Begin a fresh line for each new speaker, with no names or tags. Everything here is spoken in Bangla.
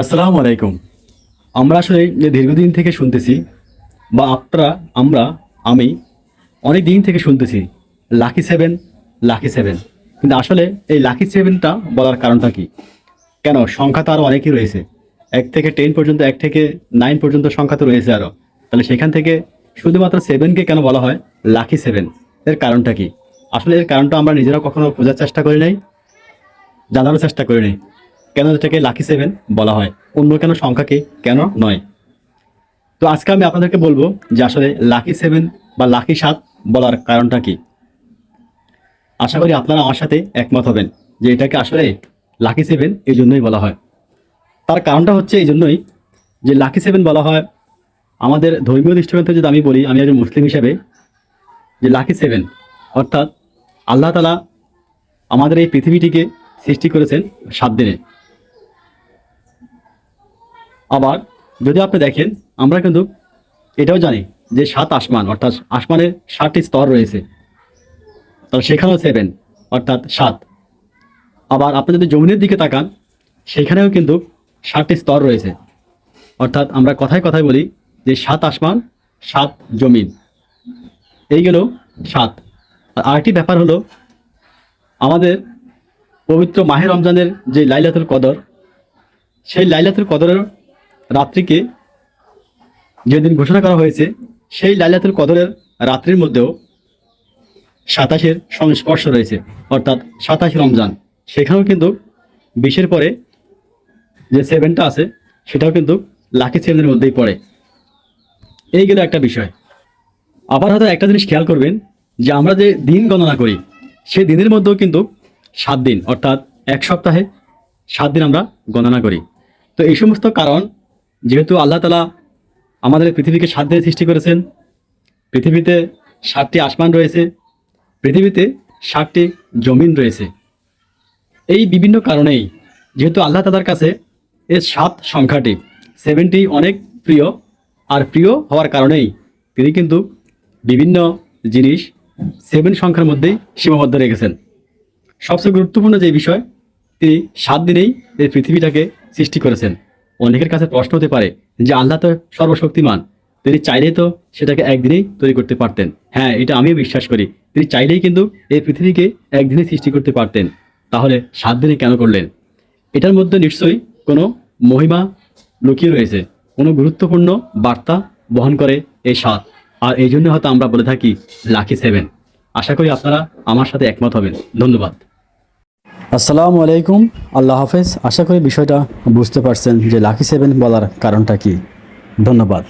আসসালামু আলাইকুম। আমরা আসলে যে দীর্ঘদিন থেকে শুনতেছি, বা আপনারা, আমরা, আমি, অনেক দিন থেকে শুনতেছি, লাকি সেভেন লাকি সেভেন। কিন্তু আসলে এই লাকি সেভেনটা বলার কারণটা কি? কেন? সংখ্যা তো আরও অনেকই রয়েছে। এক থেকে টেন পর্যন্ত, এক থেকে নাইন পর্যন্ত সংখ্যা তো রয়েছে আরও তাহলে সেখান থেকে শুধুমাত্র সেভেনকে কেন বলা হয় লাকি সেভেন? এর কারণটা কি? আসলে এর কারণটা আমরা নিজেরা কখনো খোঁজার চেষ্টা করি নাই, জানারও চেষ্টা করি নাই। কেন এটাকে লাকি সেভেন বলা হয়? অন্য কেন সংখ্যাকে কেন নয়? তো আজকে আমি আপনাদেরকে বলব যে আসলে লাকি সেভেন বা লাকি সাত বলার কারণটা কি? আশা করি আপনারা আমার সাথে একমত হবেন যে এটাকে আসলে লাকি সেভেন এই জন্যই বলা হয়। তার কারণটা হচ্ছে এই জন্যই যে লাকি সেভেন বলা হয় আমাদের ধর্মীয় দৃষ্টিকোণ থেকে যদি আমি বলি, আমি একজন মুসলিম হিসেবে, যে লাকি সেভেন অর্থাৎ আল্লাহ তালা আমাদের এই পৃথিবীটিকে সৃষ্টি করেছেন সাত দিনে। আবার যদি আপনি দেখেন, আমরা কিন্তু এটাও জানি যে সাত আসমান, অর্থাৎ আসমানের সাতটি স্তর রয়েছে। তাহলে সেখানেও সেভেন অর্থাৎ সাত। আবার আপনি যদি জমিনের দিকে তাকান, সেখানেও কিন্তু সাতটি স্তর রয়েছে। অর্থাৎ আমরা কথায় কথায় বলি যে সাত আসমান, সাত জমিন। এই গেল সাত। আর আরেকটি ব্যাপার হলো, আমাদের পবিত্র মাহের রমজানের যে লাইলাতুল কদর, সেই লাইলাতুল কদরের রাত্রিকে যেদিন ঘোষণা করা হয়েছে, সেই লাইলাতুল কদরের রাত্রির মধ্যেও সাতাশের সংস্পর্শ রয়েছে, অর্থাৎ সাতাশ রমজান। সেখানেও কিন্তু বিশের পরে যে সেভেনটা আছে, সেটাও কিন্তু লাকি সেভেনের মধ্যেই পড়ে। এই গেল একটা বিষয়। আবার হয়তো একটা জিনিস খেয়াল করবেন, যে আমরা যে দিন গণনা করি, সেই দিনের মধ্যেও কিন্তু সাত দিন, অর্থাৎ এক সপ্তাহে সাত দিন আমরা গণনা করি। তো এই সমস্ত কারণ যেহেতু আল্লাহ তালা আমাদের পৃথিবীকে সাত দিনে সৃষ্টি করেছেন, পৃথিবীতে সাতটি আসমান রয়েছে, পৃথিবীতে সাতটি জমিন রয়েছে। এই বিভিন্ন কারণেই যেহেতু আল্লাহ তালার কাছে এই সাত সংখ্যাটি, সেভেনটি অনেক প্রিয় আর প্রিয় হওয়ার কারণেই তিনি কিন্তু বিভিন্ন জিনিস সেভেন সংখ্যার মধ্যেই সীমাবদ্ধ রেখেছেন। সবচেয়ে গুরুত্বপূর্ণ যে বিষয়, তিনি সাত দিনেই এই পৃথিবীটাকে সৃষ্টি করেছেন। অনেকের কাছে প্রশ্ন হতে পারে যে আল্লাহ তো সর্বশক্তিমান। তিনি চাইলে তো সেটাকে একদিনেই তৈরি করতে পারতেন। হ্যাঁ এটা আমিও বিশ্বাস করি। তিনি চাইলেই কিন্তু এই পৃথিবীকে একদিনে সৃষ্টি করতে পারতেন। তাহলে সাত দিনে কেন করলেন? এটার মধ্যে নিশ্চয়ই কোনো মহিমা লুকিয়ে রয়েছে। কোনো গুরুত্বপূর্ণ বার্তা বহন করে এই সাত। আর এই জন্য হয়তো আমরা বলে থাকি লাকি সেভেন। আশা করি আপনারা আমার সাথে একমত হবেন। ধন্যবাদ। আসসালামু আলাইকুম, আল্লাহ হাফেজ। আশা করি বিষয়টা বুঝতে পারছেন যে লাকি সেভেন বলার কারণটা কি। ধন্যবাদ।